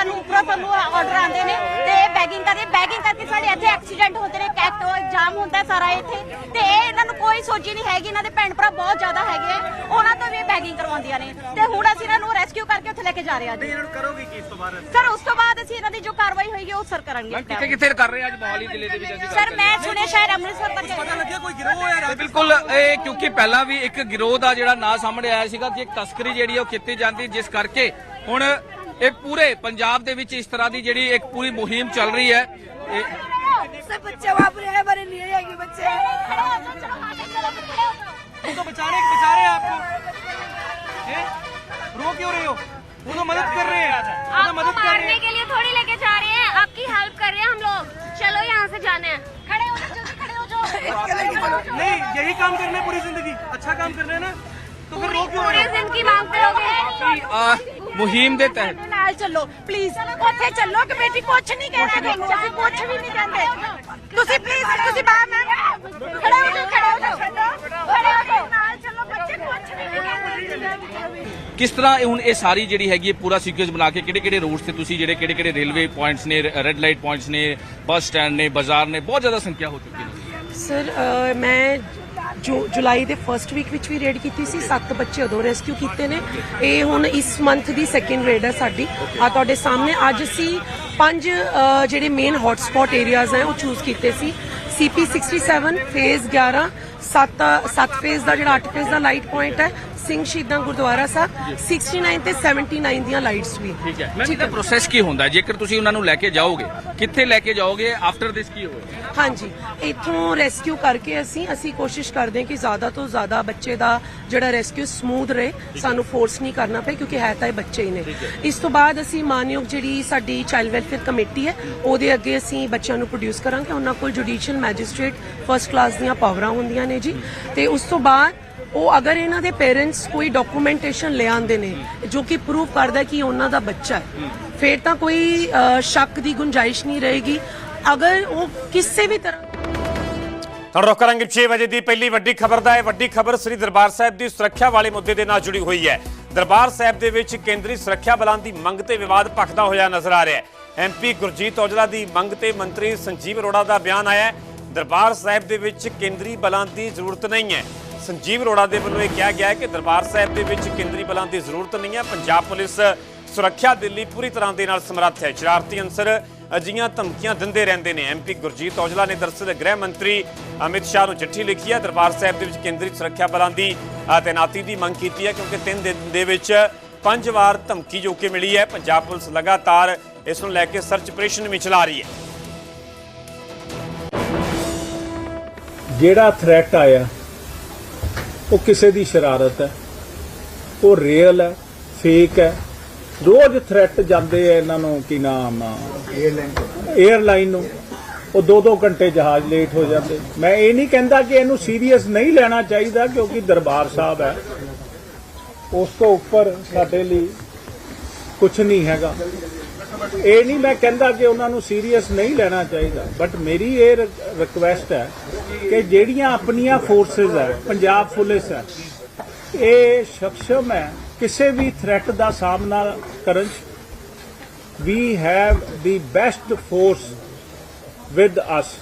ਸਾਨੂੰ ਉੱਪਰੋਂ ਸਾਨੂੰ ਆਰਡਰ ਆਉਂਦੇ ਨੇ ਤੇ ਬੈਗਿੰਗ ਕਰਦੇ ਬੈਗਿੰਗ ਕਰਕੇ ਸਾਡੇ ਇੱਥੇ ਐਕਸੀਡੈਂਟ ਹੁੰਦੇ ਨੇ ਕੈਕਟ ਜਾਮ ਹੁੰਦਾ ਸਾਰਾ ਇੱਥੇ। ਤੇ ਇਹ ਇਹਨਾਂ ਨੂੰ ਕੋਈ ਸੋਝੀ ਨਹੀਂ ਹੈਗੀ ਇਹਨਾਂ ਦੇ ਭੈਣ ਭਰਾ ਬਹੁਤ ਜ਼ਿਆਦਾ ਹੈਗੇ ਆ। ਉਹਨਾਂ ਤੋਂ ਵੀ ਬੈਗਿੰਗ ਕਰਵਾਉਂਦੀਆਂ ਨੇ। ਤੇ ਹੁਣ ਅਸੀਂ ਇਹਨਾਂ ਨੂੰ ਰੈਸ ਰੈਸਕਿਊ ਕਰਕੇ ਉੱਥੇ ਲੈ ਕੇ ਜਾ ਰਹੇ ਆ ਜੀ। ਇਹਨਾਂ ਨੂੰ ਕਰੋਗੇ ਕੀ ਇਸ ਤੋਂ ਬਾਅਦ? ਸਰ ਉਸ ਤੋਂ ਬਾਅਦ ਅਸੀਂ ਇਹਨਾਂ ਦੀ ਜੋ ਕਾਰਵਾਈ ਹੋਏਗੀ ਉਹ ਸਰ ਕਰਾਂਗੇ। ਕਿੱਥੇ ਕਿੱਥੇ ਕਰ ਰਹੇ ਆ ਅੱਜ ਮੋਹਾਲੀ ਜ਼ਿਲ੍ਹੇ ਦੇ ਵਿੱਚ? ਅਸੀਂ ਸਰ ਮੈਂ ਸੁਣਿਆ ਸ਼ਾਇਦ ਅੰਮ੍ਰਿਤਸਰ ਤੱਕ ਤੇ ਬਿਲਕੁਲ ਇਹ ਕਿਉਂਕਿ ਪਹਿਲਾਂ ਵੀ ਇੱਕ ਗਿਰੋਹ ਦਾ ਜਿਹੜਾ ਨਾਂ ਸਾਹਮਣੇ ਆਇਆ ਸੀਗਾ ਕਿ ਤਸਕਰੀ ਜਿਹੜੀ ਹੈ ਉਹ ਕੀਤੀ ਜਾਂਦੀ ਜਿਸ ਕਰਕੇ ਹੁਣ ਇਹ ਪੂਰੇ ਪੰਜਾਬ ਦੇ ਵਿੱਚ ਇਸ ਤਰ੍ਹਾਂ ਦੀ ਜਿਹੜੀ ਇੱਕ ਪੂਰੀ ਮੁਹਿੰਮ ਚੱਲ ਰਹੀ ਹੈ ਇਹ सब बच्चे वहाँ पर है हमारे लिए आएंगे बच्चे उनको बचा रहे बचा रहे हैं आपको रो क्यों रहे हो वो तो मदद कर रहे हैं आपको मारने के लिए थोड़ी लेके जा रहे हैं आपकी हेल्प कर रहे हैं हम लोग चलो यहाँ से जाना है खड़े हो जाओ जल्दी खड़े हो जाओ नहीं यही काम करना है पूरी जिंदगी अच्छा काम कर रहे हैं ना तो फिर रो क्यों पूरे दिन की मांग करोगे ਮੁਹਿੰਮ ਦੇ ਤਹਿਤ ਨਾਲ ਚੱਲੋ। ਪਲੀਜ਼ ਉੱਥੇ ਚੱਲੋ। ਕਮੇਟੀ ਕੁਛ ਨਹੀਂ ਕਹਿਣਾ ਤੁਹਾਨੂੰ। ਅਸੀਂ ਕੁਛ ਵੀ ਨਹੀਂ ਕਹਿੰਦੇ। ਤੁਸੀਂ ਪਲੀਜ਼ ਤੁਸੀਂ ਬਾਹਰ ਮੈਂ ਖੜੇ। ਹੋ ਜਾਓ ਖੜੇ ਹੋ ਜਾਓ ਖੜੇ ਹੋ ਜਾਓ ਨਾਲ ਚੱਲੋ। ਬੱਚੇ ਕੁਛ ਵੀ ਨਹੀਂ ਕਹਿੰਦੇ। ਕਿਸ ਤਰ੍ਹਾਂ ਇਹ ਹੁਣ ਇਹ ਸਾਰੀ ਜਿਹੜੀ ਹੈਗੀ ਹੈ ਪੂਰਾ ਸੀਕੁਐਂਸ ਬਣਾ ਕੇ ਕਿਹੜੇ ਕਿਹੜੇ ਰੋਡਸ ਤੇ ਤੁਸੀਂ ਜਿਹੜੇ ਕਿਹੜੇ ਕਿਹੜੇ ਰੇਲਵੇ ਪੁਆਇੰਟਸ ਨੇ ਰੈੱਡ ਲਾਈਟ ਪੁਆਇੰਟਸ ਨੇ ਬੱਸ ਸਟੈਂਡ ਨੇ ਬਾਜ਼ਾਰ ਨੇ ਬਹੁਤ ਜ਼ਿਆਦਾ ਸੰਖਿਆ ਹੋ ਚੁੱਕੀ ਹੈ। ਸਰ ਮੈਂ ਜੋ ਜੁਲਾਈ ਦੇ ਫਰਸਟ ਵੀਕ ਵਿੱਚ ਵੀ ਰੇਡ ਕੀਤੀ ਸੀ। ਸੱਤ ਬੱਚੇ ਉਦੋਂ ਰੈਸਕਿਊ ਕੀਤੇ ਨੇ। ਇਹ ਹੁਣ ਇਸ ਮੰਥ ਦੀ ਸੈਕਿੰਡ ਰੇਡ ਹੈ ਸਾਡੀ। ਆ ਤੁਹਾਡੇ ਸਾਹਮਣੇ ਅੱਜ ਅਸੀਂ ਪੰਜ ਜਿਹੜੇ ਮੇਨ ਹੌਟਸਪੌਟ ਏਰੀਆਜ਼ ਹੈ, ਉਹ ਚੂਜ਼ ਕੀਤੇ ਸੀ। ਸੀਪੀ 67 ਫੇਜ਼ 11 ਸੱਤ ਸੱਤ ਫੇਜ਼ ਦਾ ਜਿਹੜਾ 8 ਫੇਜ਼ ਦਾ ਲਾਈਟ ਪੁਆਇੰਟ ਹੈ ਸਿੰਘ ਸ਼ਹੀਦਾਂ ਗੁਰਦੁਆਰਾ ਸਾਹਿਬ 69 ਤੇ 79 ਦੀਆਂ ਲਾਈਟਸ ਵੀ। ਠੀਕ ਹੈ। ਮੈਂ ਇਹਦਾ ਪ੍ਰੋਸੈਸ ਕੀ ਹੁੰਦਾ? ਜੇਕਰ ਤੁਸੀਂ ਉਹਨਾਂ ਨੂੰ ਲੈ ਕੇ ਜਾਓਗੇ ਕਿੱਥੇ ਲੈ ਕੇ ਜਾਓਗੇ? ਆਫਟਰ ਦਿਸ ਕੀ ਹੋਵੇਗਾ ਹਾਂਜੀ। ਇੱਥੋਂ ਰੈਸਕਿਊ ਕਰਕੇ ਅਸੀਂ ਅਸੀਂ ਕੋਸ਼ਿਸ਼ ਕਰਦੇ ਹਾਂ ਕਿ ਜ਼ਿਆਦਾ ਤੋਂ ਜ਼ਿਆਦਾ ਬੱਚੇ ਦਾ ਜਿਹੜਾ ਰੈਸਕਿਊ ਸਮੂਥ ਰਹੇ। ਸਾਨੂੰ ਫੋਰਸ ਨਹੀਂ ਕਰਨਾ ਪਏ ਕਿਉਂਕਿ ਹੈ ਤਾਂ ਇਹ ਬੱਚੇ ਹੀ ਨੇ। ਇਸ ਤੋਂ ਬਾਅਦ ਅਸੀਂ ਮਾਨਯੋਗ ਜਿਹੜੀ ਸਾਡੀ ਚਾਈਲਡ ਵੈਲਫੇਅਰ ਕਮੇਟੀ ਹੈ ਉਹਦੇ ਅੱਗੇ ਅਸੀਂ ਬੱਚਿਆਂ ਨੂੰ ਪ੍ਰੋਡਿਊਸ ਕਰਾਂਗੇ। ਉਹਨਾਂ ਕੋਲ ਜੁਡੀਸ਼ੀਅਲ ਮੈਜਿਸਟ੍ਰੇਟ ਫਰਸਟ ਕਲਾਸ ਦੀਆਂ ਪਾਵਰਾਂ ਹੁੰਦੀਆਂ ਨੇ ਜੀ। ਤੇ ਉਸ ਤੋਂ ਬਾਅਦ ਉਹ ਅਗਰ ਇਹਨਾਂ ਦੇ ਪੇਰੈਂਟਸ ਕੋਈ ਡਾਕੂਮੈਂਟੇਸ਼ਨ ਲੈ ਨੇ, ਜੋ ਕਿ ਪ੍ਰੂਵ ਕਰਦਾ ਕਿ ਉਹਨਾਂ ਦਾ ਬੱਚਾ ਹੈ, ਫਿਰ ਤਾਂ ਕੋਈ ਸ਼ੱਕ ਦੀ ਗੁੰਜਾਇਸ਼ ਨਹੀਂ ਰਹੇਗੀ। ਅਗਰ ਉਹ ਕਿਸੇ ਵੀ ਤਰ੍ਹਾਂ ਹੁਣ ਰੁਕ ਕਰਾਂਗੇ 6 ਵਜੇ ਦੀ ਪਹਿਲੀ ਵੱਡੀ ਖਬਰ ਦਾ ਹੈ ਵੱਡੀ ਖਬਰ ਸ੍ਰੀ ਦਰਬਾਰ ਸਾਹਿਬ ਦੀ ਸੁਰੱਖਿਆ ਵਾਲੇ ਮੁੱਦੇ ਦੇ ਨਾਲ ਜੁੜੀ ਹੋਈ ਹੈ। ਦਰਬਾਰ ਸਾਹਿਬ ਦੇ ਵਿੱਚ ਕੇਂਦਰੀ ਸੁਰੱਖਿਆ ਬਲਾਂ ਦੀ ਮੰਗ ਤੇ ਵਿਵਾਦ ਭਖਦਾ ਹੋਇਆ ਨਜ਼ਰ ਆ ਰਿਹਾ ਹੈ। ਐਮਪੀ ਗੁਰਜੀਤ ਔਜਲਾ ਦੀ ਮੰਗ ਤੇ ਮੰਤਰੀ ਸੰਜੀਵ ਅਰੋੜਾ ਦਾ ਬਿਆਨ ਆਇਆ ਹੈ। ਦਰਬਾਰ ਸਾਹਿਬ ਦੇ ਵਿੱਚ ਕੇਂਦਰੀ ਬਲਾਂ ਦੀ ਜ਼ਰੂਰਤ ਨਹੀਂ ਹੈ। ਸੰਜੀਵ ਅਰੋੜਾ ਦੇ ਵੱਲੋਂ ਇਹ ਕਿਹਾ ਗਿਆ ਹੈ ਕਿ ਦਰਬਾਰ ਸਾਹਿਬ ਦੇ ਵਿੱਚ ਕੇਂਦਰੀ ਬਲਾਂ ਦੀ ਜ਼ਰੂਰਤ ਨਹੀਂ ਹੈ। ਪੰਜਾਬ ਪੁਲਿਸ ਸੁਰੱਖਿਆ ਦੇ ਲਈ ਪੂਰੀ ਤਰ੍ਹਾਂ ਦੇ ਨਾਲ ਸਮਰੱਥ ਹੈ। ਸ਼ਰਾਰਤੀ ਅੰਸਰ ਅਜੀਆਂ ਧਮਕੀਆਂ ਦਿੰਦੇ ਰਹਿੰਦੇ ਨੇ। ਐਮਪੀ ਗੁਰਜੀਤ ਔਜਲਾ ਨੇ ਦਰਅਸਲ ਗ੍ਰਹਿ ਮੰਤਰੀ ਅਮਿਤ ਸ਼ਾਹ ਨੂੰ ਚਿੱਠੀ ਲਿਖੀ ਹੈ। ਦਰਬਾਰ ਸਾਹਿਬ ਦੇ ਵਿੱਚ ਕੇਂਦਰੀ ਸੁਰੱਖਿਆ ਬਲਾਂ ਦੀ ਅ, ਤੈਨਾਤੀ ਦੀ ਮੰਗ ਕੀਤੀ ਹੈ ਕਿਉਂਕਿ ਤਿੰਨ ਦਿਨ ਦੇ ਵਿੱਚ ਪੰਜ ਵਾਰ ਧਮਕੀ ਜੋ ਕਿ ਮਿਲੀ ਹੈ। ਪੰਜਾਬ ਪੁਲਿਸ ਲਗਾਤਾਰ ਇਸ ਨੂੰ ਲੈ ਕੇ ਸਰਚ ਆਪਰੇਸ਼ਨ ਵੀ ਚਲਾ ਰਹੀ ਹੈ। ਜਿਹੜਾ ਥ੍ਰੈਟ ਆਇਆ ਉਹ ਕਿਸੇ ਦੀ ਸ਼ਰਾਰਤ ਹੈ। ਉਹ ਰੀਅਲ ਹੈ ਫੇਕ ਹੈ। ਰੋਜ਼ ਥ੍ਰੈਟ ਜਾਂਦੇ ਆ ਇਹਨਾਂ ਨੂੰ ਕੀ ਨਾਮ 에ਅਰਲਾਈਨ ਨੂੰ। ਉਹ ਦੋ ਦੋ ਘੰਟੇ ਜਹਾਜ਼ ਲੇਟ ਹੋ ਜਾਂਦੇ। ਮੈਂ ਇਹ ਨਹੀਂ ਕਹਿੰਦਾ ਕਿ ਇਹਨੂੰ ਸੀਰੀਅਸ ਨਹੀਂ ਲੈਣਾ ਚਾਹੀਦਾ ਕਿਉਂਕਿ ਦਰਬਾਰ ਸਾਹਿਬ ਹੈ। ਉਸ ਤੋਂ ਉੱਪਰ ਸਾਡੇ ਲਈ ਕੁਝ ਨਹੀਂ ਹੈਗਾ। ਇਹ ਨਹੀਂ ਮੈਂ ਕਹਿੰਦਾ ਕਿ ਉਹਨਾਂ ਨੂੰ ਸੀਰੀਅਸ ਨਹੀਂ ਲੈਣਾ ਚਾਹੀਦਾ ਬਟ ਮੇਰੀ ਇਹ ਰਿਕੁਐਸਟ ਹੈ ਕਿ ਜਿਹੜੀਆਂ ਆਪਣੀਆਂ ਫੋਰਸਸ ਹੈ, ਪੰਜਾਬ ਪੁਲਿਸ ਹੈ, ਇਹ ਸક્ષਮ ਹੈ, ਕਿਸੇ ਵੀ ਥ੍ਰੈਟ ਦਾ ਸਾਹਮਣਾ ਕਰਨ ਚ we have the best force with us